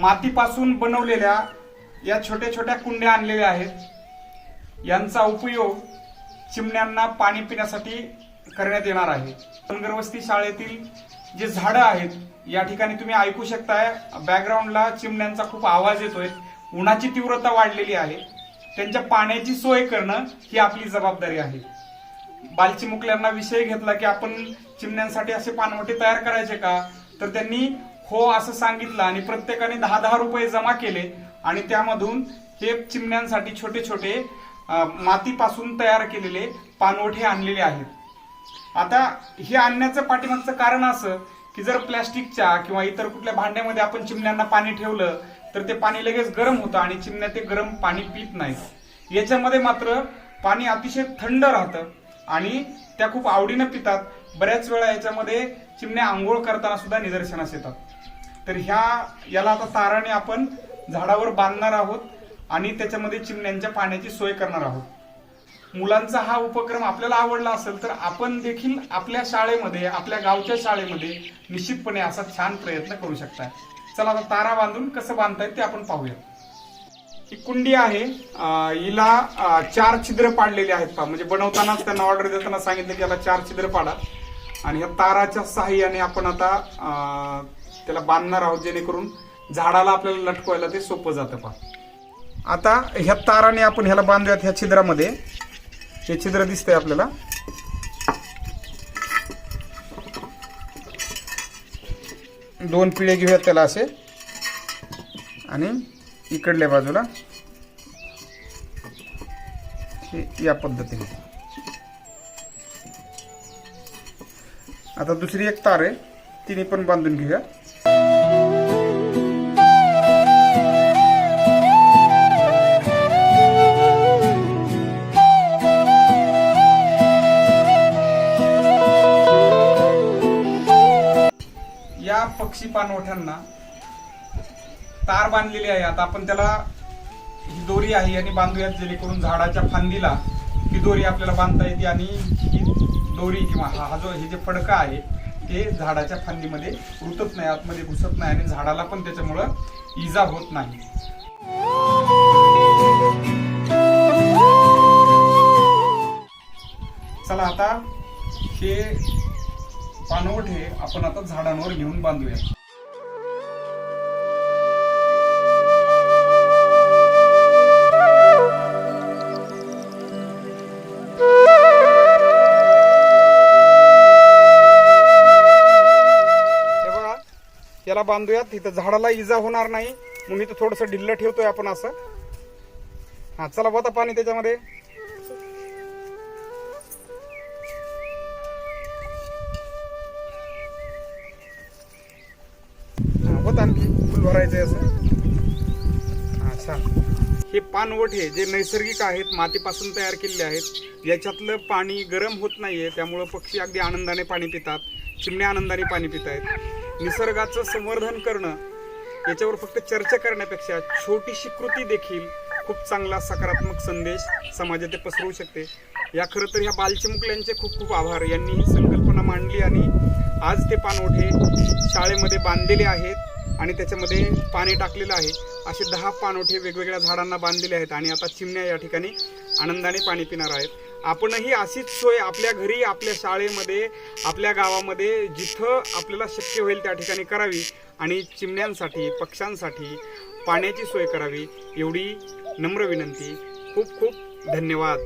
मातीपासून बनवलेल्या या छोट्या छोट्या कुंड्या आणलेल्या आहेत. यांचा उपयोग चिमण्यांना पाणी पिण्यासाठी करण्यात येणार आहे. धनगरवस्ती शाळेतील जे झाडं आहेत या ठिकाणी तुम्ही ऐकू शकताय बॅकग्राऊंडला चिमण्यांचा खूप आवाज येतोय. उन्हाची तीव्रता वाढलेली आहे. त्यांच्या पाण्याची सोय करणं ही आपली जबाबदारी आहे. बालचिमुकल्यांना विषय घेतला की आपण चिमण्यांसाठी असे पानवटे तयार करायचे का? तर त्यांनी हो असं सांगितलं आणि प्रत्येकाने दहा दहा रुपये जमा केले आणि त्यामधून हे चिमण्यांसाठी छोटे छोटे मातीपासून तयार केलेले पानवठे आणलेले आहेत. आता हे आणण्याचं पाठीमागचं कारण असं की जर प्लॅस्टिकच्या किंवा इतर कुठल्या भांड्यामध्ये आपण चिमण्यांना पाणी ठेवलं तर ते पाणी लगेच गरम होतं आणि चिमण्या ते गरम पाणी पित नाहीत. याच्यामध्ये मात्र पाणी अतिशय थंड राहतं आणि त्या खूप आवडीनं पितात. बऱ्याच वेळा याच्यामध्ये चिमण्या आंघोळ करताना सुद्धा निदर्शनास येतात. तर ह्या याला आता ताराने आपण झाडावर बांधणार आहोत आणि त्याच्यामध्ये चिमण्यांच्या पाण्याची सोय करणार आहोत. मुलांचा हा उपक्रम आपल्याला आवडला असेल तर आपण देखील आपल्या शाळेमध्ये आपल्या गावच्या शाळेमध्ये निश्चितपणे असा छान प्रयत्न करू शकताय चला आता तारा बांधून कसं बांधताय ते आपण पाहूया ही कुंडी आहे. हिला चार छिद्र पाडलेले आहेत पहा. म्हणजे बनवतानाच त्यांना ऑर्डर देताना सांगितलं की याला चार छिद्र पाडा. आणि या ताराच्या सहाय्याने आपण आता त्याला बांधणार आहोत जेणेकरून झाडाला आपल्याला लटकवायला ते सोपं जातं पहा. आता ह्या ताराने आपण ह्याला बांधूयात ह्या छिद्रामध्ये. हे छिद्र दिसतंय आपल्याला. दोन पिळे घेऊयात त्याला असे. आणि इकडल्या बाजूला. हे या पद्धतीने. आता दुसरी एक तार आहे. तिने पण बांधून घेऊया. या पक्षी पानवठ्यांना तार बांधलेली आहे. आता आपण त्याला ही दोरी आहे आणि बांधूयात जेणेकरून झाडाच्या फांदीला ही दोरी आपल्याला बांधता येते आणि ही दोरी किंवा हा जो हे जे फडका आहे ते झाडाच्या फांदीमध्ये उरतत नाही आतमध्ये घुसत नाही आणि झाडाला पण त्याच्यामुळं इजा होत नाही. चला आता हे पानवठे आपण आता झाडांवर घेऊन बांधूया बघा याला बांधूयात. तिथं झाडाला इजा होणार नाही. मग मी तर थोडस ढिल्ल ठेवतोय आपण असं. हा चला बघा पाणी त्याच्यामध्ये. हा, होत आणखी फुल भरायचंय असं. हा हे पानवठे जे नैसर्गिक आहेत मातीपासून तयार केलेले आहेत याच्यातलं पाणी गरम होत नाहीये त्यामुळं पक्षी अगदी आनंदाने पाणी पितात चिमण्या आनंदाने पाणी पित आहेत निसर्गाचं संवर्धन करणं याच्यावर फक्त चर्चा करण्यापेक्षा छोटीशी कृती देखील खूप चांगला सकारात्मक संदेश समाजात पसरवू शकते. या खरं तर ह्या बालचिमुकल्यांचे खूप खूप आभार. यांनी ही संकल्पना मांडली आणि आज ते पानवठे शाळेमध्ये बांधलेले आहेत. आणि त्याच्यामध्ये पाणी टाकलेलं आहे. असे दहा पानोठे वेगवेगळ्या झाडांना बांधलेले आहेत आणि आता चिमण्या या ठिकाणी आनंदाने पाणी पिणार आहेत. आपणही अशीच सोय आपल्या घरी आपल्या शाळेमध्ये आपल्या गावामध्ये जिथं आपल्याला शक्य होईल त्या ठिकाणी करावी आणि चिमण्यांसाठी पक्ष्यांसाठी पाण्याची सोय करावी एवढी नम्र विनंती. खूप खूप धन्यवाद.